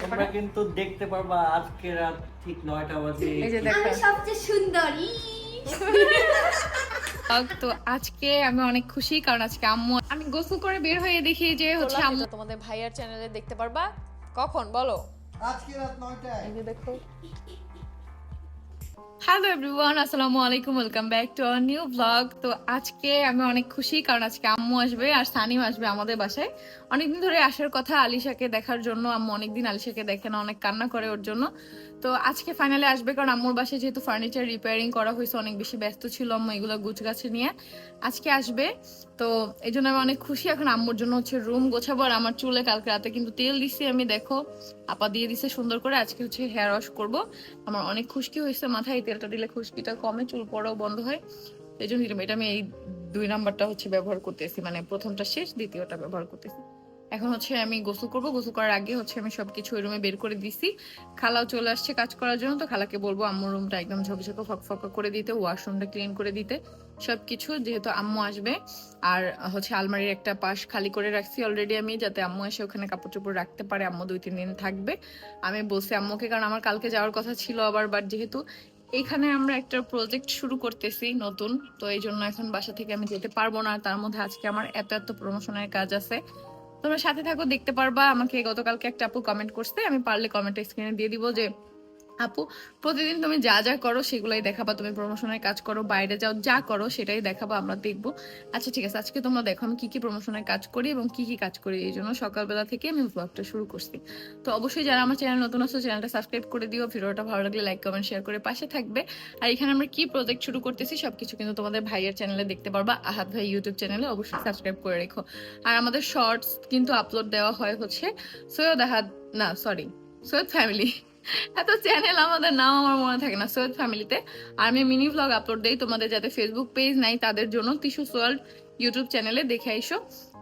তোমরা কিন্তু দেখতে পারবা আজকে রাত ঠিক নয়টা বাজে। আমি সবচেয়ে সুন্দরী। তো আজকে আমি অনেক খুশি কারণ আজকে আম্মু আমি গোসল করে বের হয়ে দেখি যে হচ্ছে আম্মু তোমাদের ভাইয়ার চ্যানেলে দেখতে পারবা। কখন? বলো। আজকে রাত নয়টায়। দেখো। হ্যালো এভরিওয়ান আসসালামু আলাইকুম welcome back to our new blog তো আজকে আমি অনেক খুশি, কারণ আজকে আম্মু আসবে আর সানিম আসবে আমাদের বাসায়। অনেকদিন ধরে আসার কথা আলিশাকে দেখার জন্য, আম্মু অনেকদিন আলিশাকে দেখে না, অনেক কান্না করে ওর জন্য। তো আজকে ফাইনালি আসবে কারণ আম্মুর বাসায় যেহেতু ফার্নিচার রিপেয়ারিং করা হয়েছে, অনেক বেশি ব্যস্ত ছিল আম্মু এগুলো গুছগাছে নিয়ে। আজকে আসবে। তো এই জন্য আমি অনেক খুশি। এখন আম্মুর জন্য হচ্ছে রুম গোছাবো আর আমার চুলে কালকে রাতে কিন্তু তেল দিছি আমি, দেখো। আপা দিয়ে দিছে সুন্দর করে। আজকে হচ্ছে হেয়ার ওয়াশ করব। আমার অনেক খুশকি হয়েছে মাথায়। এই তেলটা দিলে খুশকিটা কমে, চুল পড়াও বন্ধ হয়। এই জন্য এটা আমি এই দুই নাম্বারটা হচ্ছে ব্যবহার করতেছি। মানে প্রথমটা শেষ, দ্বিতীয়টা ব্যবহার করতেছি। এখন হচ্ছে আমি গোসল করব। গোসল করার আগে হচ্ছে আমি সবকিছু ওই রুমে বের করে দিছি। খালাও চলে আসছে কাজ করার জন্য, তো খালাকে বলব আম্মুর রুমটা একদম ঝকঝকে, ফকফকা করে দিতে ওয়াশরুমটা ক্লিন করে দিতে। সবকিছু যেহেতু আম্মু আসবে, আর হচ্ছে আলমারির একটা পাশ খালি করে রাখছি অলরেডি আমি, যাতে আম্মু এসে ওখানে কাপড় চোপড় রাখতে পারে, আম্মু দুই, তিন দিন থাকবে। আমি বলছি আম্মুকে, কারণ আমার কালকে যাওয়ার কথা ছিল আবার বাট যেহেতু এখানে আমরা একটা প্রজেক্ট শুরু করতেছি নতুন, তো এই জন্য এখন বাসা থেকে আমি যেতে পারব না। তার মধ্যে আজকে আমার এত এত প্রমোশনের কাজ আছে। তোমরা সাথে থাকো, দেখতে পারবা। আমাকে গতকালকে একটা আপু কমেন্ট করছে, আমি পারলে কমেন্ট স্ক্রিনে দিয়ে দিব যে আপু, প্রতিদিন তুমি যা যা করো সেগুলাই দেখাবা, তুমি প্রমোশনের কাজ করো, বাইরে যাও, যা করো সেটাই দেখাবা, আমরা দেখব। আচ্ছা ঠিক আছে, আজকে তোমরা দেখো আমি কি কি প্রমোশনের কাজ করি এবং কি কি কাজ করি, এই জন্য সকালবেলা থেকে আমি ব্লগটা শুরু করছি। তো অবশ্যই যারা আমার চ্যানেল নতুন আসো চ্যানেলটা সাবস্ক্রাইব করে দিও, ভিডিওটা ভালো লাগলে লাইক কমেন্ট শেয়ার করে পাশে থাকবে। আর এখানে আমরা কি প্রজেক্ট শুরু করতেছি সবকিছু কিন্তু তোমাদের ভাইয়ের চ্যানেলে দেখতে পারবা, আহাত ভাই ইউটিউব চ্যানেলে অবশ্যই সাবস্ক্রাইব করে রেখো। আর আমাদের শর্টস কিন্তু আপলোড দেওয়া হয় হচ্ছে সৈয়দ আহাদ না সরি সৈয়দ ফ্যামিলি এত চ্যানেল আমাদের নাম আমার মনে থাকে না সৈয়দ ফ্যামিলিতে আর আমি মিনি ব্লগ আপলোড দেই, তোমাদের যাতে ফেসবুক পেজ নাই, তাদের জন্য টিস্যু ওয়ার্ল্ড ইউটিউব চ্যানেলে দেখে আইসো।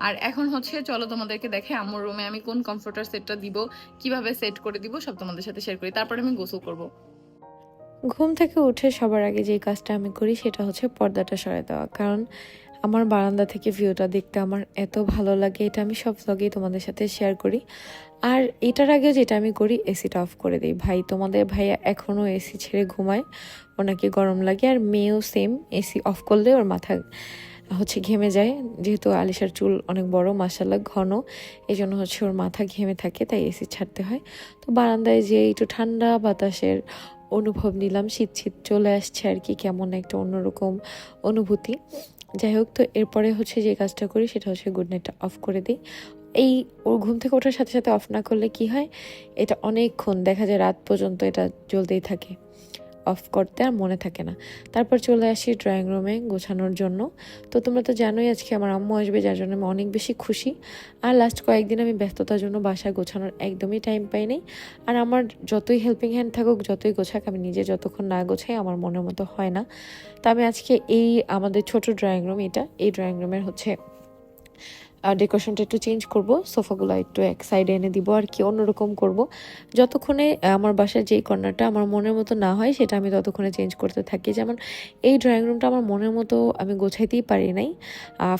আর এখন হচ্ছে, চলো তোমাদেরকে দেখে আমার রুমে আমি কোন কমফোর্টার সেটটা দিব, কীভাবে সেট করে দিব, সব তোমাদের সাথে শেয়ার করি। তারপরে আমি গোসল করব। ঘুম থেকে উঠে সবার আগে যে কাজটা আমি করি, সেটা হচ্ছে পর্দাটা সরাই দেওয়া। কারণ আমার বারান্দা থেকে ভিউটা দেখতে আমার এত ভালো লাগে, এটা আমি সব ভ্লগেই তোমাদের সাথে শেয়ার করি। আর এটার আগে যেটা আমি করি এসিটা অফ করে দিই। ভাই, তোমাদের ভাইয়া এখনও এসি ছেড়ে ঘুমায়, ওনাকে গরম লাগে, আর মেয়েও সেম এসি অফ করলে ওর মাথা হচ্ছে ঘেমে যায়। যেহেতু আলিশার চুল অনেক বড় মাসাল্লাহ ঘন এই জন্য হচ্ছে ওর মাথা ঘেমে থাকে, তাই এসি ছাড়তে হয়। তো বারান্দায় যে একটু ঠান্ডা বাতাসের অনুভব নিলাম, শীত শীত চলে আসছে আর কি, কেমন একটা অন্যরকম অনুভূতি। যাই হোক, তো এরপরে হচ্ছে যে কাজটা করি, সেটা হচ্ছে গুড নাইটটা অফ করে দিই। এই ওর ঘুম থেকে ওঠার সাথে সাথে অফ না করলে কি হয়? এটা অনেকক্ষণ দেখা যায় রাত পর্যন্ত এটা জ্বলতেই থাকে। অফ করতে আর মনে থাকে না। তারপর চলে আসি ড্রয়িং রুমে গোছানোর জন্য। তো তোমরা তো জানোই আজকে আমার আম্মু আসবে, যার জন্য আমি অনেক বেশি খুশি। আর লাস্ট কয়েকদিন আমি ব্যস্ততার জন্য বাসা গোছানোর একদমই টাইম পাই নাই। আর আমার যতই হেল্পিং হ্যান্ড থাকুক, যতই গোছাক, আমি নিজে যতক্ষণ না গোছাই, আমার মনের মতো হয় না। তো আমি আজকে এই আমাদের ছোট ড্রয়িং রুম এটা, এই ড্রয়িং রুমের হচ্ছে ডেকোরেশনটা একটু চেঞ্জ করব সোফাগুলো একটু এক সাইডে এনে দিব আর কি, অন্যরকম করব। যতক্ষণে আমার বাসার যেই কর্নারটা আমার মনের মতো না হয়, সেটা আমি ততক্ষণে চেঞ্জ করতে থাকি। যেমন এই ড্রয়িং রুমটা আমার মনের মতো আমি গোছাইতেই পারি নাই।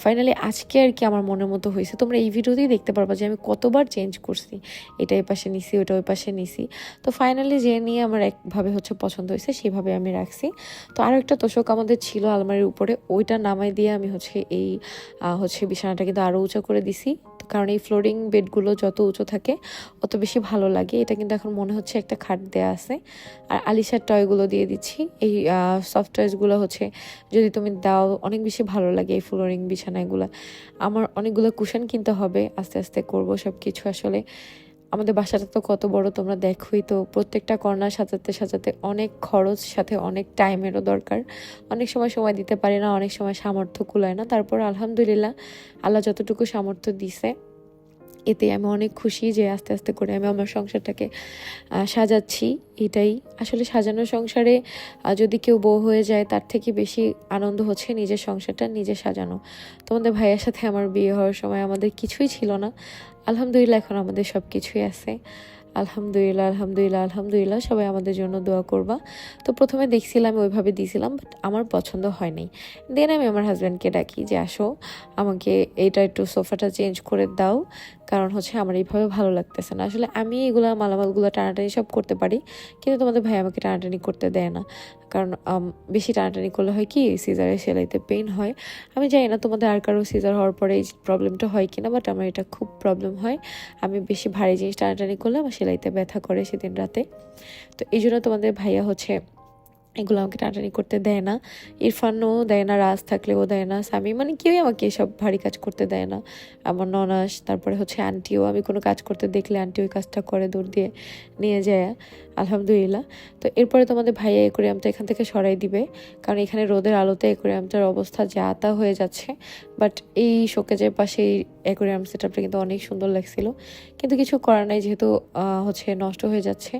ফাইনালি আজকে আর কি আমার মনের মতো হয়েছে। তোমরা এই ভিডিওতেই দেখতে পারবা যে আমি কতবার চেঞ্জ করছি। এটা এই পাশে নিছি, ওটা ওই পাশে নিছি। তো ফাইনালি যে নিয়ে আমার একভাবে হচ্ছে পছন্দ হয়েছে, সেভাবে আমি রাখছি। তো আরও একটা তোষক আমাদের ছিল আলমারির উপরে, ওইটা নামাই দিয়ে আমি হচ্ছে এই হচ্ছে বিছানাটা কিন্তু আরও উঁচু করে দিছি। কারণ এই ফ্লোরিং বেডগুলো যত উঁচু থাকে, অত বেশি ভালো লাগে। এটা কিন্তু এখন মনে হচ্ছে একটা খাট দেয়া আছে। আর আলিশার টয়গুলো দিয়ে দিচ্ছি। এই সফট টয়েসগুলো হচ্ছে, যদি তুমি দাও, অনেক বেশি ভালো লাগে এই ফ্লোরিং বিছানাগুলো। আমার অনেকগুলো কুশন কিনতে হবে। আস্তে আস্তে করব সব কিছু আসলে। আমাদের বাসাটা তো কত বড়, তোমরা দেখোই তো। প্রত্যেকটা কর্নার সাজাতে সাজাতে অনেক খরচ, সাথে অনেক টাইমেরও দরকার। অনেক সময় সময় দিতে পারি না, অনেক সময় সামর্থ্য কুলায় না। তারপর আলহামদুলিল্লাহ, আল্লাহ যতটুকু সামর্থ্য দিছে এতে আমি অনেক খুশি যে আস্তে আস্তে করে আমি আমার সংসারটাকে সাজাচ্ছি। এটাই। আসলে সাজানো সংসারে যদি কেউ বউ হয়ে যায়, তার থেকে বেশি আনন্দ হচ্ছে নিজের সংসারটা, নিজে সাজানো। তোমাদের ভাইয়ের সাথে আমার বিয়ে হওয়ার সময় আমাদের কিছুই ছিল না। আলহামদুলিল্লাহ, এখন আমাদের সব কিছুই আছে। আলহামদুলিল্লাহ আলহামদুলিল্লাহ আলহামদুলিল্লাহ, সবাই আমাদের জন্য দোয়া করবা। তো প্রথমে দেখছিলাম ওইভাবে দিয়েছিলাম বাট আমার পছন্দ হয় নাই। দেন আমি আমার হাজব্যান্ডকে ডাকি যে, আসো, আমাকে এইটা একটু সোফাটা চেঞ্জ করে দাও, কারণ হচ্ছে আমার এইভাবে ভালো লাগতেছে না। আসলে আমি এগুলা মালামালগুলো টানাটানি সব করতে পারি, কিন্তু তোমাদের ভাই আমাকে টানাটানি করতে দেয় না। কারণ বেশি টানাটানি করলে হয় কি সিজারে সেলাইতে পেইন হয়। আমি জানি না তোমাদের আর কারও সিজার হওয়ার পরে এই প্রবলেমটা হয় কিনা বাট আমার এটা খুব প্রবলেম হয়। আমি বেশি ভারী জিনিস টানাটানি করলে আমার সেলাইতে ব্যথা করে সেদিন রাতে। তো এই জন্য তোমাদের ভাইয়া হচ্ছে এগুলো আমাকে টানাটানি করতে দেয় না। ইরফানও দেয় না, রাজ থাকলেও দেয় না স্বামী মানে কেউই আমাকে এসব ভারী কাজ করতে দেয় না। আমার ননাস, তারপরে হচ্ছে আন্টিও, আমি কোনো কাজ করতে দেখলে আন্টি ওই কাজটা করে দূর দিয়ে নিয়ে যায়, আলহামদুলিল্লাহ। তো এরপরে তোমাদের ভাইয়া অ্যাকোরিয়ামটা এখান থেকে সরাই দিবে, কারণ এখানে রোদের আলোতে অ্যাকোরিয়ামটার অবস্থা যা তা হয়ে যাচ্ছে। বাট এই শোকেজের পাশে এই অ্যাকোরিয়াম সেটআপটা কিন্তু অনেক সুন্দর লাগছিল। কিন্তু কিছু করার নাই, যেহেতু হচ্ছে নষ্ট হয়ে যাচ্ছে।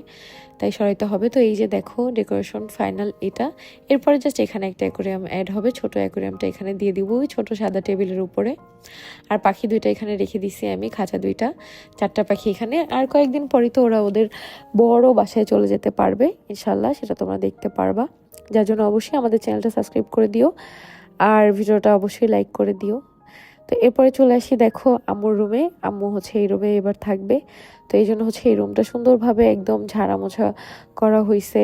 তাই সরাইতে হবে। তো এই যে দেখো ডেকোরেশন ফাইনাল এটা। এরপরে জাস্ট এখানে একটা অ্যাকোরিয়াম অ্যাড হবে। ছোট অ্যাকোরিয়ামটা এখানে দিয়ে দিব ওই ছোটো সাদা টেবিলের উপরে। আর পাখি দুইটা এখানে রেখে দিছি আমি, খাঁচা দুইটা, চারটা পাখি এখানে। আর কয়েকদিন পরেই তো ওরা ওদের বড় বাসায় চলে যেতে পারবে, ইনশাল্লাহ, সেটা তোমরা দেখতে পারবা। যার জন্য অবশ্যই আমাদের চ্যানেলটা সাবস্ক্রাইব করে দিও। আর ভিডিওটা অবশ্যই লাইক করে দিও। তো এরপরে চলে আসি, দেখো, আম্মুর রুমে আম্মু হচ্ছে এই রুমে এবার থাকবে। তো এই জন্য হচ্ছে এই রুমটা সুন্দরভাবে একদম ঝাড়া মোছা করা হয়েছে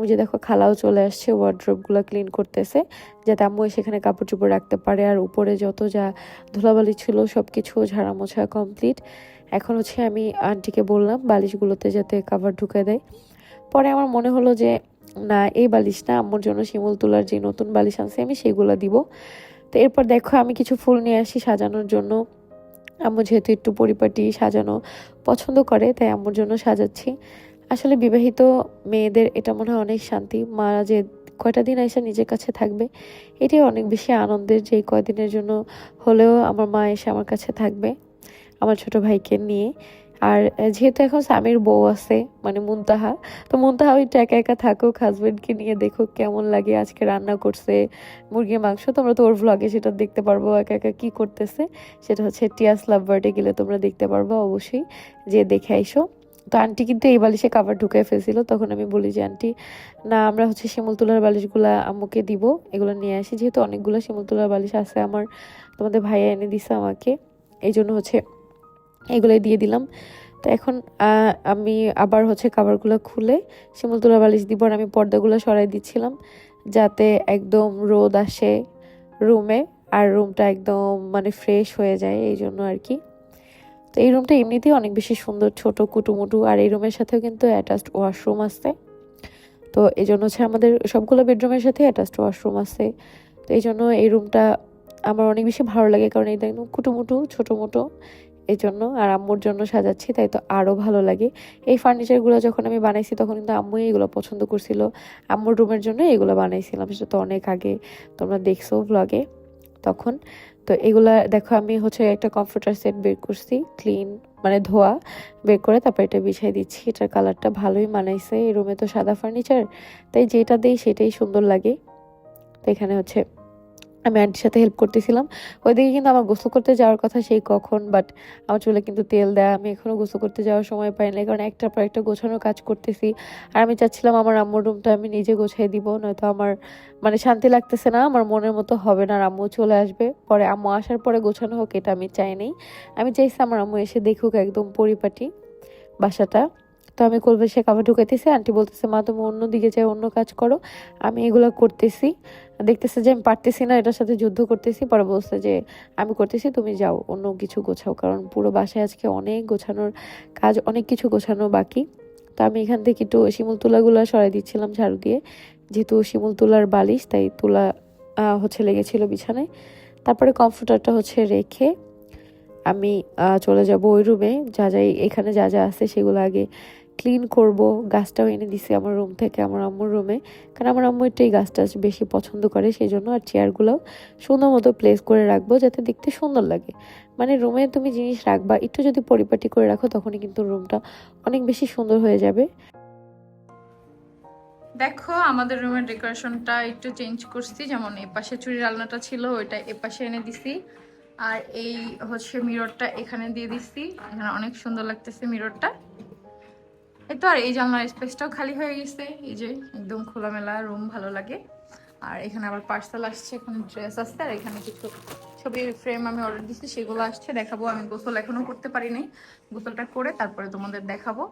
ওই যে দেখো, খালাও চলে আসছে ওয়ার্ড্রোবগুলো ক্লিন করতেছে, যাতে আম্মু সেখানে কাপড় চোপড় রাখতে পারে। আর উপরে যত যা ধুলাবালি ছিল সব কিছু ঝাড়া মোছা কমপ্লিট এখন হচ্ছে আমি আন্টিকে বললাম, বালিশগুলোতে যাতে কাভার ঢুকে দেয়। পরে আমার মনে হলো যে, না, এই বালিশ না, আম্মুর জন্য শিমুল তোলার যে নতুন বালিশ আনছে আমি, সেগুলো দিব। তো এরপর দেখো আমি কিছু ফুল নিয়ে আসি সাজানোর জন্য। আম্মু যেহেতু একটু পরিপাটি, সাজানো পছন্দ করে, তাই আম্মুর জন্য সাজাচ্ছি। আসলে বিবাহিত মেয়েদের এটা মনে হয় অনেক শান্তি। মা যে কয়টা দিন এসে নিজের কাছে থাকবে, এটাই অনেক বেশি আনন্দের যে কয়দিনের জন্য হলেও আমার মা এসে আমার কাছে থাকবে, আমার ছোট ভাইকে নিয়ে। আর যেহেতু এখন স্বামীর বউ আছে মানে মুনতাহা, তো মুনতাহা ওইটা একা একা থাকুক হাজবেন্ডকে নিয়ে দেখুক কেমন লাগে, আজকে রান্না করছে, মুরগির মাংস তোমরা তো ওর ভ্লগে সেটা দেখতে পারব, একা একা কী করতেছে, সেটা হচ্ছে টিয়াস লাভ বার্ডে গেলে তোমরা দেখতে পারব অবশ্যই, যে দেখে আইসো। তো আন্টি কিন্তু এই বালিশে কাভার ঢুকাই ফেলছিল, তখন আমি বলি যে, আন্টি, না, আমরা হচ্ছে শিমুল তুলার বালিশগুলা আম্মুকে দিব, এগুলো নিয়ে আসি, যেহেতু অনেকগুলো শিমুল তুলার বালিশ আছে আমার, তোমাদের ভাইয়া এনে দিছে আমাকে, এই জন্য হচ্ছে এগুলোই দিয়ে দিলাম। তো এখন আমি আবার হচ্ছে কাভারগুলো খুলে শিমুল তুলার বালিশ দিব আর আমি পর্দাগুলো সরাই দিচ্ছিলাম যাতে একদম রোদ আসে রুমে আর রুমটা একদম মানে ফ্রেশ হয়ে যায় এই জন্য আর কি। তো এই রুমটা এমনিতেই অনেক বেশি সুন্দর, ছোট, কুটুমুটু আর এই রুমের সাথেও কিন্তু অ্যাটাচড ওয়াশরুম আছে। তো এই জন্য হচ্ছে আমাদের সবগুলো বেডরুমের সাথে অ্যাটাচড ওয়াশরুম আছে। তো এই জন্য এই রুমটা আমার অনেক বেশি ভালো লাগে কারণ এটা একদম কুটুমুটু ছোটো মোটো এই জন্য আর আম্মুর জন্য সাজাচ্ছি, তাই তো আরও ভালো লাগে। এই ফার্নিচারগুলো যখন আমি বানাইছি, তখন কিন্তু আম্মুই এগুলো পছন্দ করছিল। আম্মুর রুমের জন্য এগুলো বানাইছিলাম, সেটা তো অনেক আগে। তোমরা দেখছ ব্লগে তখন। তো এগুলা, দেখো আমি হচ্ছে একটা কম্পিউটার সেট বের করছি ক্লিন মানে ধোয়া বের করে তারপর এটা বিছাই দিচ্ছি। এটার কালারটা ভালোই মানাইছে। এই রুমে তো সাদা ফার্নিচার তাই যেটা দেই সেটাই সুন্দর লাগে। তো এখানে হচ্ছে আমি আন্টির সাথে হেল্প করতেছিলাম। ওইদিকে কিন্তু আমার গোসল করতে যাওয়ার কথা সেই কখন বাট আমার চুলে কিন্তু তেল দেয়, আমি এখনও গোসল করতে যাওয়ার সময় পাই না কারণ একটার পর একটা গোছানোর কাজ করতেছি। আর আমি চাচ্ছিলাম আমার আম্মুর রুমটা আমি নিজে গোছাই দিব, নয়তো আমার মানে শান্তি লাগতেছে না, আমার মনের মতো হবে না আর আম্মু চলে আসবে। পরে আম্মু আসার পরে গোছানো হোক, এটা আমি চাই আমি চাইছি আমার আম্মু এসে দেখুক একদম পরিপাটি বাসাটা। তো আমি করবে সে কাপড় ঢুকাইতেছি, আন্টি বলতেছে, মা, তুমি অন্য দিকে যাই অন্য কাজ করো, আমি এগুলো করতেছি। দেখতেছে যে আমি পারতেছি না, এটার সাথে যুদ্ধ করতেছি, পরে বলছে যে, আমি করতেছি, তুমি যাও, অন্য কিছু গোছাও। কারণ পুরো বাসায় আজকে অনেক গোছানোর কাজ, অনেক কিছু গোছানো বাকি। তো আমি এখান থেকে একটু শিমুল তুলাগুলো সরাই দিচ্ছিলাম ঝাড়ু দিয়ে। যেহেতু শিমুল তুলার বালিশ, তাই তুলা হচ্ছে লেগেছিল বিছানায়। তারপরে কমফোর্টারটা হচ্ছে রেখে আমি চলে যাব ওই রুমে। যা যাই এখানে যা যা আছে সেগুলো আগে ক্লিন করব। গাছটাও এনে দিছি আমার রুম থেকে, আমার আম্মুর রুমে কারণ আমার আম্মু একটু এই গাছটা বেশি পছন্দ করে সেই জন্য আর চেয়ারগুলো সুন্দর মতো প্লেস করে রাখব যাতে দেখতে সুন্দর লাগে। মানে রুমে তুমি জিনিস রাখবা, একটু যদি পরিপাটি করে রাখো তখনই কিন্তু রুমটা অনেক বেশি সুন্দর হয়ে যাবে। দেখো, আমাদের রুমের ডেকোরেশনটা একটু চেঞ্জ করছি। যেমন এ পাশে চুরির আলনাটা ছিল, ওইটা এ পাশে এনে দিছি। আর এই হচ্ছে মিররটা এখানে দিয়ে দিছি। এখানে অনেক সুন্দর লাগতেছে মিররটা এই তো আর এই জানলার স্পেসটাও খালি হয়ে গেছে। এই যে একদম খোলামেলা রুম ভালো লাগে। আর এখানে আবার পার্সেল আসছে, এখানে ড্রেস আসছে আর এখানে কিছু ছবির ফ্রেম আমি অর্ডার দিচ্ছি সেগুলো আসছে, দেখাবো। আমি গোসল এখনও করতে পারি নাই। গোসলটা করে তারপরে তোমাদের দেখাবো।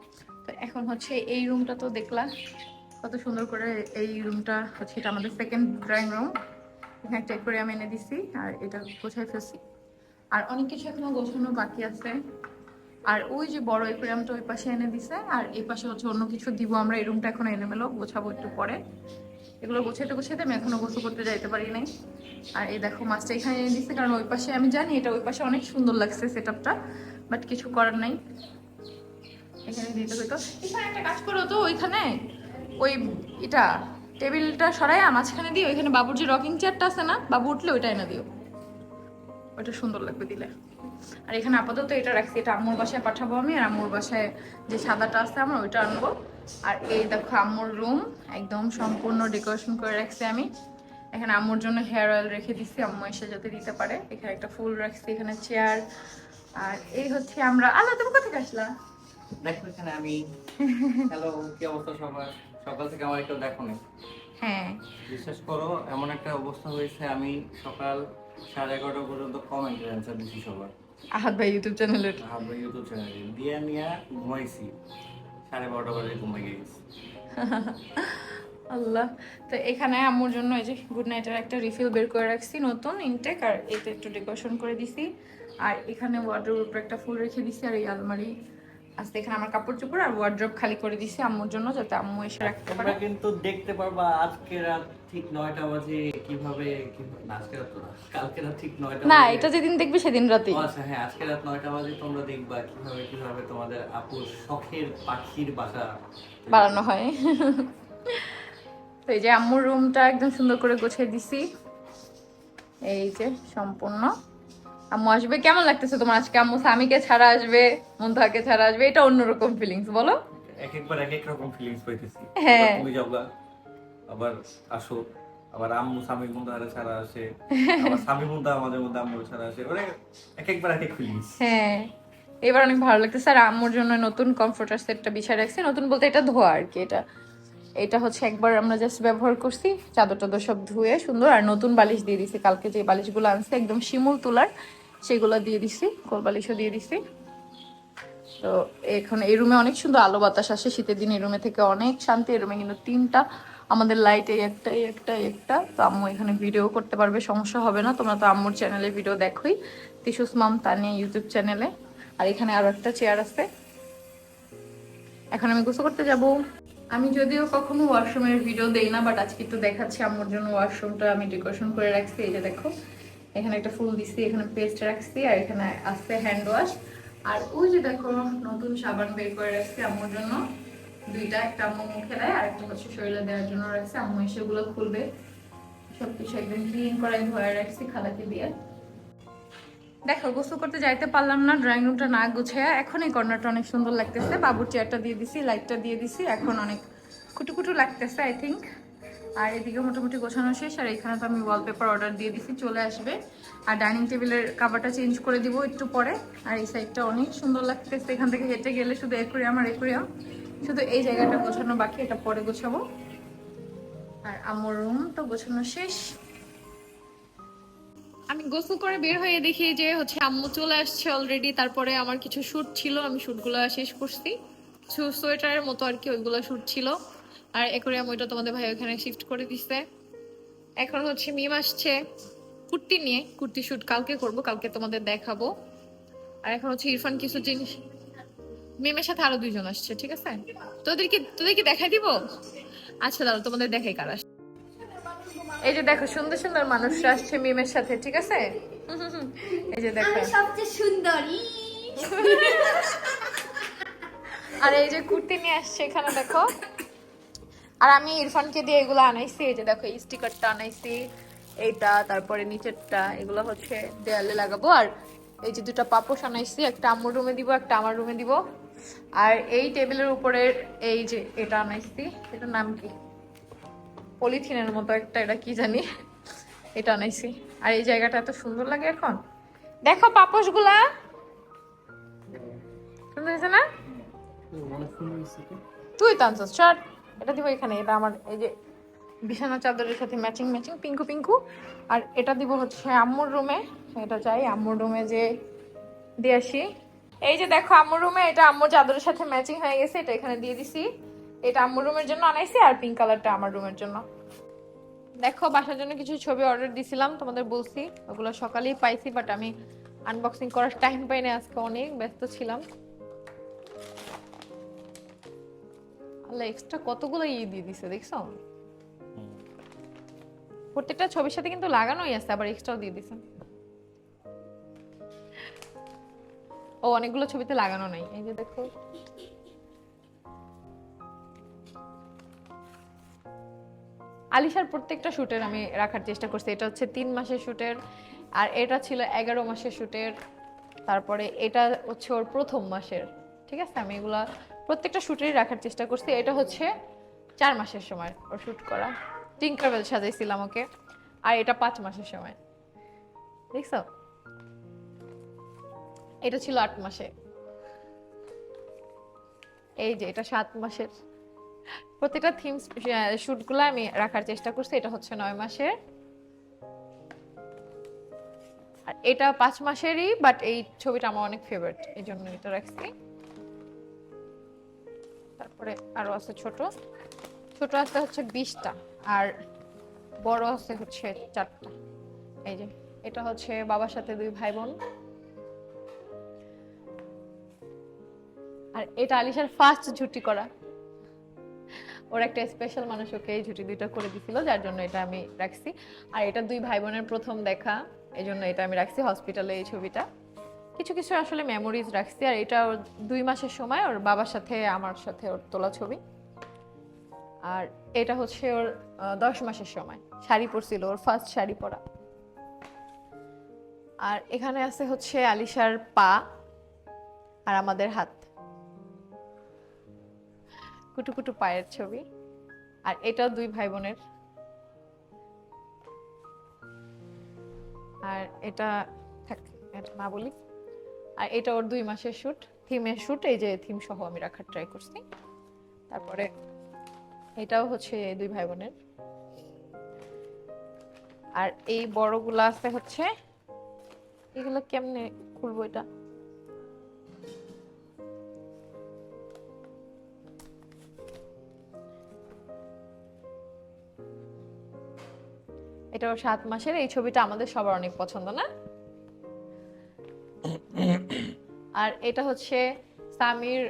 তো এখন হচ্ছে এই রুমটা তো দেখলাম। কত সুন্দর করে এই রুমটা হচ্ছে, এটা আমাদের সেকেন্ড ড্রয়িং রুম এখানে একটা অ্যাকোয়ারিয়াম এনে দিছি, আর এটা গোছাই ফেলছি। আর অনেক কিছু এখনও গোছানো বাকি আছে। আর ওই যে বড় অ্যাকোয়ারিয়ামটা ওই পাশে এনে দিছে, আর এই পাশে হচ্ছে অন্য কিছু দিব আমরা, এই রুমটা এখন এনে মেলো গোছাবো একটু পরে। এগুলো গোছাইতে গোছাইতে আমি এখনও গোসল করতে যাইতে পারি নাই। আর এই দেখো, মাছটা এখানে এনে দিচ্ছে কারণ ওই পাশে আমি জানি এটা ওই পাশে অনেক সুন্দর লাগছে সেট বাট কিছু করার নাই। এখানে দিতে হইতো এখানে একটা কাজ করো তো, ওইখানে ওই এটা টেবিলটা সরাই মাঝখানে দিয়ে ওইখানে বাবুর যে রকিং চেয়ারটা আছে না, বাবু উঠলে ওইটা এনে দিও। ওইটা সুন্দর লাগবে দিলে। আর এখানে আপাতত এটা রাখছি এটা আম্মুর বাসায় পাঠাবো আমি আর আম্মুর বাসায় যে সাদাটা আছে আমরা ওইটা আনব। আর এই দেখো আম্মুর রুম একদম সম্পূর্ণ ডেকোরেশন করে রাখছি আমি। এখানে আম্মুর জন্য হেয়ার অয়েল রেখে দিচ্ছি আম্মু এসে যাতে দিতে পারে। এখানে একটা ফুল রাখছি এখানে চেয়ার আর এই হচ্ছে আমরা আলো তুমি কোথায় আসলা? দেখো এখানে আমি হ্যালো কি অবস্থা সবার? সকাল থেকে আমার কেউ দেখো নি হ্যাঁ। বিশ্বাস করো এমন একটা অবস্থা হয়েছে আমি সকাল সাড়ে এগারোটা পর্যন্ত কমেন্টের অ্যান্সার দিচ্ছি সবার। আহাদ ভাই ইউটিউব চ্যানেলের আমরা ইউটিউব চ্যানেলে দিয়ে নিয়ে ঘুমাইছি। সাড়ে বারোটা বাজে ঘুমাই গেছি। আল্লাহ। তো এখানে আম্মুর জন্য এই যে গুড নাইটের একটা রিফিল বের করে রাখছি নতুন ইনটেক আর এতে একটু ডেকোরেশন করে দিছি। আর এখানে ওয়ার্ড্রোব উপরে একটা ফুল রেখে দিছি আর এই আলমারি আস্তে এখানে আমার কাপড় চোপড় আর ওয়ার্ড্রোব খালি করে দিছি আম্মুর জন্য যাতে আম্মু এসে রাখতে পারে। তোমরা কিন্তু দেখতে পারবা আজকে রাত ঠিক নয়টা বাজে কীভাবে আজকে রাত না কালকে রাত ঠিক নয়টা না এটা যেদিন দেখবে সেদিন রাতেই। আচ্ছা হ্যাঁ আজকে রাত নয়টা বাজে তোমরা দেখবা কীভাবে কীভাবে তোমাদের আপুর শখের পাখির বাসা বানানো হয়। তো এই যে আম্মুর রুমটা একদম সুন্দর করে গোছিয়ে দিছি। এই যে সম্পূর্ণ। আম্মু আসবে? কেমন লাগতেছে তোমার আজকে আম্মু? স্বামীকে ছাড়া আসবে মুন্তাহাকে ছাড়া আসবে এটা অন্যরকম ফিলিংস বলো। এক একবার এক এক রকম ফিলিংস পাইতেছি। হ্যাঁ। তুমি যাবা আবার আসো আবার আম্মু স্বামী মুন্দাহারে ছাড়া আসে আবার স্বামী মুন্দা মাঝে মধ্যে আম্মু ছাড়া আসে মানে এক একবার এক এক ফিলিংস হ্যাঁ। এবার অনেক ভালো লাগতেছে আর আম্মুর জন্য নতুন কমফোর্টার সেটটা বিছায় রাখছি। নতুন বলতে এটা ধোয়া আর কি এটা। এটা হচ্ছে একবার আমরা জাস্ট ব্যবহার করছি চাদর টাদর সব ধুয়ে সুন্দর আর নতুন বালিশ দিয়ে দিছি কালকে যে বালিশগুলো আনছে একদম শিমুল তোলার সেগুলো দিয়ে দিছি কোল বালিশও দিয়ে দিছি। তো এখন এই রুমে অনেক সুন্দর আলো বাতাস আসে, শীতের দিন এই রুমে থেকে অনেক শান্তি। এই রুমে কিন্তু তিনটা, আমাদের লাইট এই একটা এই একটা একটা। তো আম্মু এখানে ভিডিও করতে পারবে, সমস্যা হবে না। তোমরা তো আম্মুর চ্যানেলে ভিডিও দেখোই, তিসুস মাম, তানিয়া ইউটিউব চ্যানেলে আর এখানে আরও একটা চেয়ার আছে। এখন আমি গোসল করতে যাব। আমি যদিও কখনো ওয়াশরুমের ভিডিও দেই না বাট আজকে একটু দেখাচ্ছি আম্মুর জন্য ওয়াশরুমটা আমি ডেকোরেশন করে রাখছি, এই যে দেখো। এখানে একটা ফুল দিছি, এখানে পেস্ট রাখছি, আর এখানে আছে হ্যান্ড ওয়াশ আর ওই যে দেখো, নতুন সাবান বের করে রাখছি আম্মুর জন্য। দুইটা, একটা আম্মু মুখে দেয়, আর একটা হচ্ছে শরীরে দেওয়ার জন্য রাখছি। আম্মু এসে ওগুলো খুলবে। সবকিছু একদম ক্লিন করে ধোয়া রাখছি খালাকে দিয়ে। দেখো, গোসল করতে যাইতে পারলাম না ড্রয়িং রুমটা না গুছিয়ে এখন এই কর্নারটা অনেক সুন্দর লাগতেছে। বাবুর চেয়ারটা দিয়ে দিছি লাইটটা দিয়ে দিছি। এখন অনেক কুটু কুটু লাগতেছে আই থিঙ্ক আর এদিকে মোটামুটি গোছানো শেষ, আর এখানে তো আমি ওয়ালপেপার অর্ডার দিয়ে দিছি, চলে আসবে। আর ডাইনিং টেবিলের কাভারটা চেঞ্জ করে দিব একটু পরে। আর এই সাইডটা অনেক সুন্দর লাগতেছে, এখান থেকে হেঁটে গেলে শুধু একুরিয়াম আর একুরিয়াম শুধু এই জায়গাটা গোছানো, বাকি এটা পরে গোছাবো। আর আমার রুম তো গোছানো শেষ। আমি গোসল করে বের হয়ে দেখি যে হচ্ছে আম্মু চলে আসছে অলরেডি তারপরে আমার কিছু শ্যুট ছিল, আমি শ্যুটগুলো শেষ করছি। কিছু সোয়েটারের মতো আর কি ওইগুলো শ্যুট ছিল। আর একরিয়াম ওইটা তোমাদের ভাই ওখানে শিফট করে দিছে। এখন হচ্ছে মিম আসছে। কুর্তি নিয়ে কুর্তি শ্যুট কালকে করব কালকে তোমাদের দেখাবো। আর এখন হচ্ছে ইরফান কিছু জিনিস মিমের সাথে আরও দুইজন আসছে ঠিক আছে? তোদেরকে তোদেরকে দেখাই দিব? আচ্ছা দাঁড়া তোমাদের দেখাই কারা আসছে। এই যে দেখো সুন্দর সুন্দর মানুষরা আসছে মিমের সাথে ঠিক আছে? এই যে দেখো। সবচেয়ে সুন্দরী। আর এই যে কুর্তি নিয়ে আসছে এখানে দেখো। আর আমি ইরফানকে দিয়ে এগুলো আনাইছি এই যে দেখো এই স্টিকারটা আনাইছি এইটা তারপরে নিচেরটা এগুলো হচ্ছে দেয়ালে লাগাবো। আর এই যে দুটো পাপোশ আনাইছি একটা আম্মুর রুমে দিব একটা আমার রুমে দিব। আর এই টেবিলের উপরে এই যে এটা আনাইছি এটার নাম কি? পলিথিনের মতো একটা এটা কি জানি? এটা আনাইছি। আর এই জায়গাটা এত সুন্দর লাগে এখন। দেখো পাপোশগুলা সুন্দর হয়েছে না? তুই তো আনছিস এটা দিব এখানে, এটা আমার এই যে বিছানা চাদরের সাথে ম্যাচিং ম্যাচিং পিঙ্কু পিঙ্কু। আর এটা দিব হচ্ছে আম্মুর রুমে এটা চাই আম্মুর রুমে যে দিয়ে আসি। এই যে দেখো আম্মুর রুমে এটা আম্মুর চাদরের সাথে ম্যাচিং হয়ে গেছে, এটা এখানে দিয়ে দিছি। এটা আম্মুর রুমের জন্য আনাইছি আর পিঙ্ক কালারটা আমার রুমের জন্য। দেখো, বাসার জন্য কিছু ছবি অর্ডার দিছিলাম, তোমাদের বলছি। ওগুলো সকালেই পাইছি বাট আমি আনবক্সিং করার টাইম পাই না আজকে অনেক ব্যস্ত ছিলাম। আল্লাহ এক্সট্রা কতগুলো ইয়ে দিয়ে দিছে দেখছ? প্রত্যেকটা ছবির সাথে কিন্তু লাগানোই আছে আবার এক্সট্রাও দিয়ে দিছে। ও অনেকগুলো ছবিতে লাগানো নাই। এই যে দেখো। আলিশার প্রত্যেকটা শুটের আমি রাখার চেষ্টা করছি। এটা হচ্ছে তিন মাসের শুটের আর এটা ছিল এগারো মাসের শুটের। তারপরে এটা হচ্ছে ওর প্রথম মাসের ঠিক আছে? আমি এগুলা প্রত্যেকটা শুটেরই রাখার চেষ্টা করছি। এটা হচ্ছে চার মাসের সময় ওর শুট করা। টিঙ্কারবেল সাজাইছিলাম ওকে। আর এটা পাঁচ মাসের সময়। দেখছ? এটা ছিল আট মাসে। এই যে এটা সাত মাসের। প্রত্যেকটা থিম শুটগুলো আমি রাখার চেষ্টা করছি। এটা হচ্ছে নয় মাসের। আর এটা পাঁচ মাসেরই, বাট এই ছবিটা আমার অনেক ফেভারিট এই জন্য এটা রাখছি। তারপরে আরও আছে ছোট। ছোট আছে হচ্ছে বিশটা আর বড় আছে হচ্ছে চারটা। এই যে, এটা হচ্ছে বাবার সাথে দুই ভাই বোন আর এটা আলিশার ফার্স্ট ঝুটি করা। ওর একটা স্পেশাল মানুষ ওকে এই ঝুটি দুইটা করে দিছিল, যার জন্য এটা আমি রাখছি। আর এটা দুই ভাই বোনের প্রথম দেখা, এই জন্য এটা আমি রাখছি হসপিটালে এই ছবিটা। কিছু কিছু আসলে মেমোরিজ রাখছি, আর এটা ওর দুই মাসের সময় ওর বাবার সাথে, আমার সাথে ওর তোলা ছবি। আর এটা হচ্ছে ওর দশ মাসের সময়। শাড়ি পরছিল, ওর ফার্স্ট শাড়ি পরা। আর এখানে আছে হচ্ছে আলিশার পা আর আমাদের হাত। কুটু কুটু পায়ের ছবি। আর এটাও দুই ভাই বোনের আর এটা, থাক, এটা বলি। আর এটা ওর দুই মাসের শুট থিমের শুট এই যে থিম সহ আমি রাখার ট্রাই করছি। তারপরে এটাও হচ্ছে দুই ভাই বোনের আর এই বড়গুলো আছে হচ্ছে, এগুলো কেমনে খুলবো এটা? এটাও সাত মাসের, এই ছবিটা আমাদের সবার অনেক পছন্দ না? আর এটা হচ্ছে সামির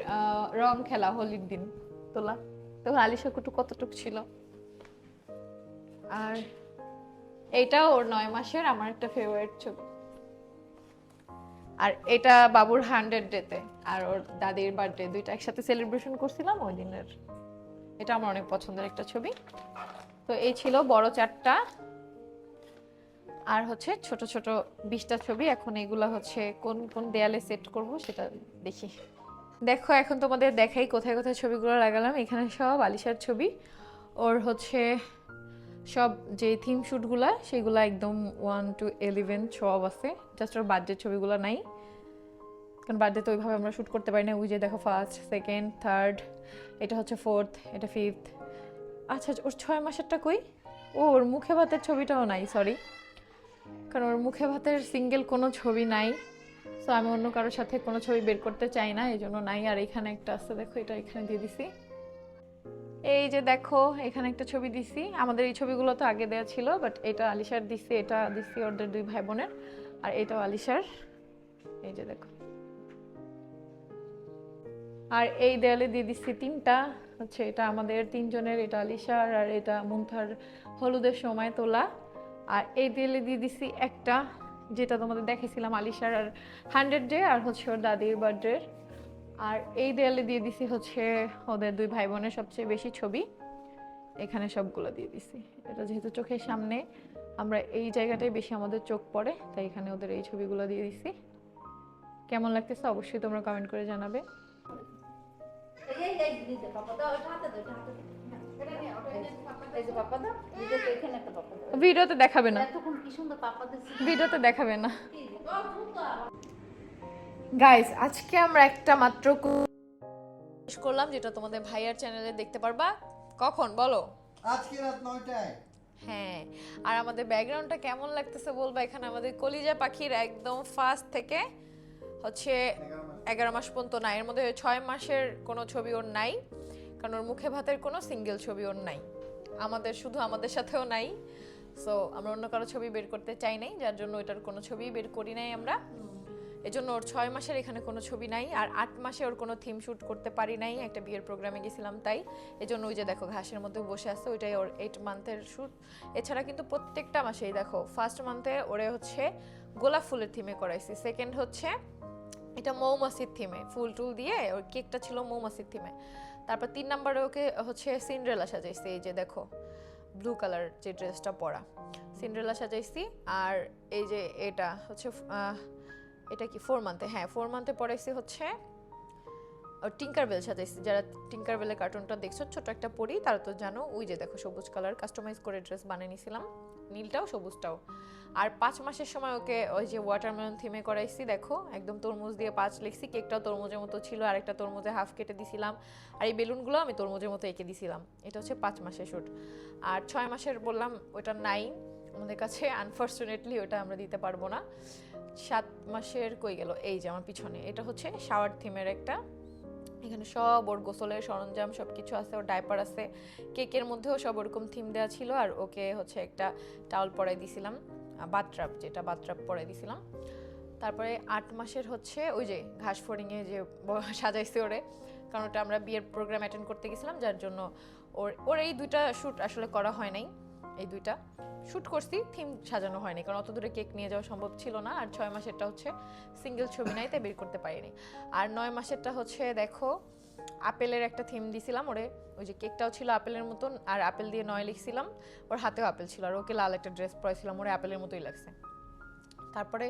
রং খেলা হোলির দিন, তোলা। তো আলিশা কুটু কতটুক ছিল? আর এইটাও ওর নয় মাসের, আমার একটা ফেভারিট ছবি। আর এটা বাবুর হান্ড্রেড ডেতে আর ওর দাদির বার্থডে দুইটা একসাথে সেলিব্রেশন করছিলাম ওই দিনের। এটা আমার অনেক পছন্দের একটা ছবি। তো এই ছিল বড় চারটা। আর হচ্ছে ছোট ছোট বিশটা ছবি, এখন এগুলা হচ্ছে কোন কোন দেয়ালে সেট করব সেটা দেখি। দেখো, এখন তোমাদের দেখাই কোথায় কোথায় ছবিগুলো লাগালাম। এখানে সব আলিশার ছবি। ওর হচ্ছে সব যে থিম শ্যুটগুলা সেগুলো একদম ওয়ান টু ইলেভেন সব আছে। জাস্ট ওর বার্থডে ছবিগুলো নাই। কারণ বার্থডে তো ওইভাবে আমরা শ্যুট করতে পারি না। ওই যে দেখো ফার্স্ট সেকেন্ড থার্ড এটা হচ্ছে ফোর্থ এটা ফিফথ আচ্ছা ওর ছয় মাসেরটা কই? ও, ওর মুখে ভাতের ছবিটাও নাই সরি কারণ ওর মুখে ভাতের সিঙ্গেল কোনো ছবি নাই। সো আমি অন্য কারোর সাথে কোনো ছবি বের করতে চাই না এই জন্য নাই। আর এখানে একটা আছে, দেখো, এটা এখানে দিয়ে দিছি। এই যে দেখো, এখানে একটা ছবি দিছি। আমাদের এই ছবিগুলো তো আগে দেওয়া ছিল বাট এটা আলিশার দিছি, এটা দিছি ওদের দুই ভাই বোনের, আর এটাও আলিশার। এই যে দেখো। আর এই দেয়ালে দিয়ে দিচ্ছি তিনটা। হচ্ছে এটা আমাদের তিনজনের, এটা আলিশার আর এটা মুন্থার হলুদের সময় তোলা। আর এই দেয়ালে দিয়ে দিছি একটা, যেটা তোমাদের দেখেছিলাম আলিশার আর হান্ড্রেড ডে আর হচ্ছে ওর দাদির বার্থডে আর এই দেয়ালে দিয়ে দিছি হচ্ছে ওদের দুই ভাই বোনের সবচেয়ে বেশি ছবি। এখানে সবগুলো দিয়ে দিছি। এটা যেহেতু চোখের সামনে, আমরা এই জায়গাটায় বেশি আমাদের চোখ পড়ে, তাই এখানে ওদের এই ছবিগুলো দিয়ে দিছি। কেমন লাগতেছে অবশ্যই তোমরা কমেন্ট করে জানাবে। ভিডিওতে দেখাবে না। ভিডিওতে দেখাবে না। গাইস আজকে আমরা একটা মাত্র শেষ করলাম যেটা তোমাদের ভাইয়ার চ্যানেলে দেখতে পারবা। কখন? বলো। আজকে রাত নয়টায়। হ্যাঁ। আর আমাদের ব্যাকগ্রাউন্ডটা কেমন লাগতেছে বলবা? এখানে আমাদের কলিজা পাখির একদম ফার্স্ট থেকে হচ্ছে এগারো মাস। পর্যন্ত নাই এর মধ্যে ছয় মাসের কোনো ছবি ওর নাই। কারণ ওর মুখে ভাতের কোনো সিঙ্গেল ছবি ওর নাই। আমাদের শুধু আমাদের সাথেও নাই। সো আমরা অন্য কারও ছবি বের করতে চাই নাই, যার জন্য ওইটার কোনো ছবি বের করি নাই আমরা। এজন্য ওর ছয় মাসের এখানে কোনো ছবি নাই, আর আট মাসে ওর কোনো থিম শ্যুট করতে পারি নাই, একটা বিয়ের প্রোগ্রামে গেছিলাম তাই। এজন্য ওই যে দেখো, ঘাসের মধ্যে বসে আছে, ওইটাই ওর এইট মান্থের শ্যুট এছাড়া কিন্তু প্রত্যেকটা মাসেই দেখো ফার্স্ট মান্থে ওরে হচ্ছে গোলাপ ফুলের থিমে করাইছি। সেকেন্ড হচ্ছে এটা মৌমাছির থিমে ফুল টুল দিয়ে ওর কেকটা ছিল মৌমাছির থিমে তারপর তিন নম্বরে ওকে হচ্ছে সিন্ড্রেলা সাজাইছি, এই যে দেখো ব্লু কালার যে ড্রেসটা পরা। সিন্ড্রেলা সাজাইছি, আর এই যে এটা হচ্ছে এটা কি ফোর মান্থে হ্যাঁ ফোর মান্থে পড়াইছি হচ্ছে টিঙ্কার বেল সাজাইছি। যারা টিঙ্কার বেলের কার্টুনটা দেখছ ছোট একটা পরি, তারা তো জানো, ওই যে দেখো সবুজ কালার কাস্টমাইজ করে ড্রেস বানিয়ে নিয়েছিলাম নীলটাও, সবুজটাও। আর পাঁচ মাসের সময় ওকে ওই যে ওয়াটারমেলন থিমে করাইছি, দেখো, একদম তরমুজ দিয়ে পাঁচ লিখছি, কেকটাও তরমুজের মতো ছিল, আর একটা তরমুজে হাফ কেটে দিছিলাম। আর এই বেলুনগুলো আমি তরমুজের মতো এঁকে দিছিলাম। এটা হচ্ছে পাঁচ মাসের শ্যুট আর ছয় মাসের বললাম, ওটা নাই। আমাদের কাছে আনফর্চুনেটলি ওটা আমরা দিতে পারব না। সাত মাসের কই গেল? এই যে আমার পিছনে। এটা হচ্ছে শাওয়ার থিমের একটা এখানে সব ওর গোসলের সরঞ্জাম সব কিছু আছে, ওর ডাইপার আছে, কেকের মধ্যেও সব ওরকম থিম দেওয়া ছিল আর ওকে হচ্ছে একটা টাওয়াল পরাই দিছিলাম বাথট্রাপ যেটা বাথট্রাপ পরাই দিছিলাম। তারপরে আট মাসের হচ্ছে ওই যে ঘাস ফড়িংয়ে যে সাজাইছে ওরে, কারণ ওটা আমরা বিয়ের প্রোগ্রাম অ্যাটেন্ড করতে গেছিলাম, যার জন্য ওর ওর এই দুইটা শ্যুট আসলে করা হয় নাই। এই দুইটা। শ্যুট করছি থিম সাজানো হয়নি, কারণ অত দূরে কেক নিয়ে যাওয়া সম্ভব ছিল না, আর ছয় মাসেরটা হচ্ছে সিঙ্গেল ছবি নাই, তাই বের করতে পারিনি। আর নয় মাসেরটা হচ্ছে, দেখো, আপেলের একটা থিম দিছিলাম, ওরে, ওই যে কেকটাও ছিল আপেলের মতন, আর আপেল দিয়ে নয় লিখছিলাম, ওর হাতেও আপেল ছিল, আর ওকে লাল একটা ড্রেস পরেছিলাম ওরে আপেলের মতোই লাগছে। তারপরে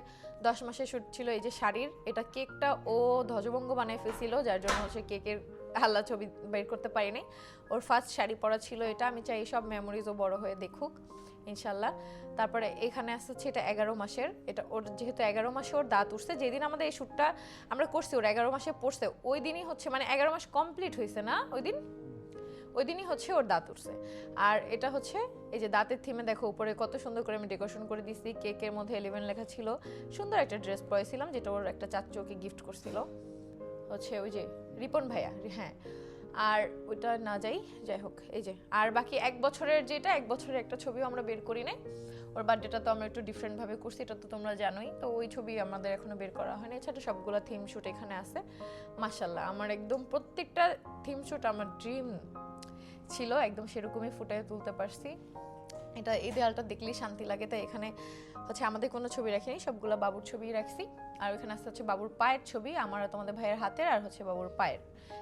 দশ মাসের শ্যুট ছিল এই যে শাড়ির, এটা কেকটা ও ধ্বজভঙ্গ বানিয়ে ফেলছিল, যার জন্য হচ্ছে কেকের হাল্লা ছবি বের করতে পারিনি। ওর ফার্স্ট শাড়ি পরা ছিল এটা। আমি চাই সব মেমোরিজ ও বড় হয়ে দেখুক, ইনশাল্লাহ। তারপরে এখানে আসছে এটা এগারো মাসের। এটা ওর যেহেতু এগারো মাসে ওর দাঁত উঠছে। যেদিন আমাদের এই শ্যুটটা আমরা করছি, ওর এগারো মাসে পড়ছে। ওই দিনই হচ্ছে মানে এগারো মাস কমপ্লিট হয়েছে না ওই দিন? ওই দিনই হচ্ছে ওর দাঁত উঠছে। আর এটা হচ্ছে, এই যে দাঁতের থিমে দেখো, উপরে কত সুন্দর করে আমি ডেকোরেশন করে দিছি। কেকের মধ্যে এলেভেন লেখা ছিল। সুন্দর একটা ড্রেস পরেছিলাম, যেটা ওর একটা চাচ্চু ওকে গিফট করছিল। হচ্ছে ওই যে রিপন ভাইয়া হ্যাঁ। আর ওইটা না যাই যাই হোক, এই যে। আর বাকি এক বছরের যেটা, এক বছরের একটা ছবিও আমরা বের করি নাই। ওর বার্থডেটা তো আমরা একটু ডিফারেন্টভাবে করছি, এটা তো তোমরা জানোই। তো ওই ছবি আমাদের এখনও বের করা হয়নি। এছাড়া সবগুলো থিম শুট এখানে আছে। মাসাল্লাহ আমার একদম প্রত্যেকটা থিম শুট আমার ড্রিম ছিল, একদম সেরকমই ফুটে তুলতে পারছি। এটা এই দেয়ালটা দেখলেই শান্তি লাগে। তাই এখানে হচ্ছে আমাদের কোনো ছবি রাখিনি, সবগুলো বাবুর ছবি রাখছি। আর ওখানে আসতে হচ্ছে বাবুর পায়ের ছবি, আমার তোমাদের ভাইয়ের হাতের, আর হচ্ছে বাবুর পায়ের।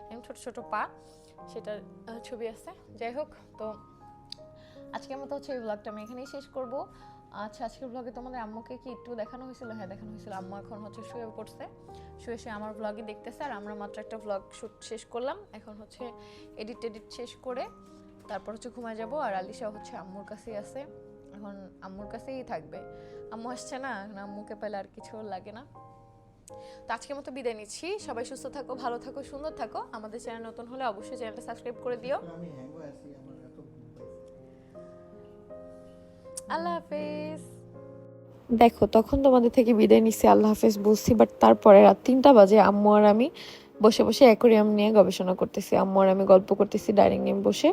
এরকম ছোট ছোট পা, সেটার ছবি আছে। যাই হোক, তো আজকের মতো হচ্ছে এই ব্লগটা আমি এখানেই শেষ করব। আচ্ছা আজকের ব্লগে তোমাদের আম্মুকে কি একটু দেখানো হয়েছিল? হ্যাঁ দেখানো হয়েছিল। আম্মু এখন হচ্ছে শুয়ে পড়ছে। শুয়ে শুয়ে আমার ব্লগই দেখতেছে, আর আমরা মাত্র একটা ব্লগ শুট শেষ করলাম। এখন হচ্ছে এডিট টেডিট শেষ করে তারপর হচ্ছে ঘুমায় যাব, আর আলিশা হচ্ছে আম্মুর কাছেই আছে। এখন আম্মুর কাছেই থাকবে। আম্মু আসছে না, এখন আম্মুকে পেলে আর কিছু লাগে না। তো আজকের মতো বিদায় নিচ্ছি। সবাই সুস্থ থাকো, ভালো থাকো, সুন্দর থাকো। আমাদের চ্যানেল নতুন হলে অবশ্যই চ্যানেলটা সাবস্ক্রাইব করে দিও। ঘুম। আল্লাহ হাফেজ। দেখো, তখন তোমাদের থেকে বিদায় নিচ্ছি, আল্লাহ হাফেজ বলছি বাট তারপরে রাত তিনটা বাজে আম্মু আর আমি বসে বসে অ্যাকোরিয়াম নিয়ে গবেষণা করতেছি। আম্মু আর আমি গল্প করতেছি, ডাইনিং নিয়ে বসে।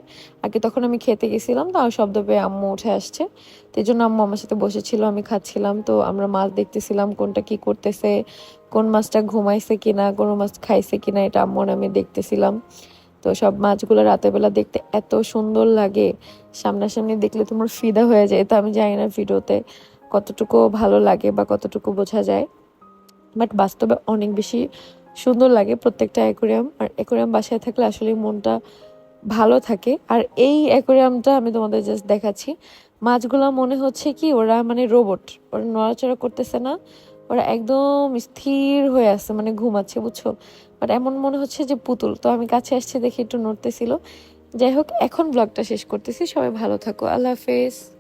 আগে তখন আমি খেতে গেছিলাম, তাও শব্দ পেয়ে আম্মু উঠে আসছে। তো জন্য আম্মু আমার সাথে বসেছিল, আমি খাচ্ছিলাম। তো আমরা মাছ দেখতেছিলাম, কোনটা কি করতেছে, কোন মাছটা ঘুমাইছে কিনা কোন মাছ খাইছে কিনা, এটা আম্মু আর আমি দেখতেছিলাম। তো সব মাছগুলো বেলা দেখতে এত সুন্দর লাগে। সামনাসামনি দেখলে তোমার ফিদা হয়ে যায়, তো আমি জানি না ভিডিওতে কতটুকু ভালো লাগে বা কতটুকু বোঝা যায়। বাট বাস্তবে অনেক বেশি সুন্দর লাগে প্রত্যেকটা অ্যাকোরিয়াম। আর অ্যাকোরিয়াম বাসায় থাকলে আসলে মনটা ভালো থাকে। আর এই অ্যাকোরিয়ামটা আমি তোমাদের জাস্ট দেখাচ্ছি। মাছগুলো মনে হচ্ছে কি ওরা মানে রোবট ওরা নড়াচড়া করতেছে না। ওরা একদম স্থির হয়ে আছে মানে ঘুমাচ্ছে, বুঝছ? বাট এমন মনে হচ্ছে যে পুতুল। তো আমি কাছে আসছে দেখি একটু নড়তেছিল। যাই হোক, এখন ব্লগটা শেষ করতেছি। সবাই ভালো থাকো। আল্লাহ হাফেজ।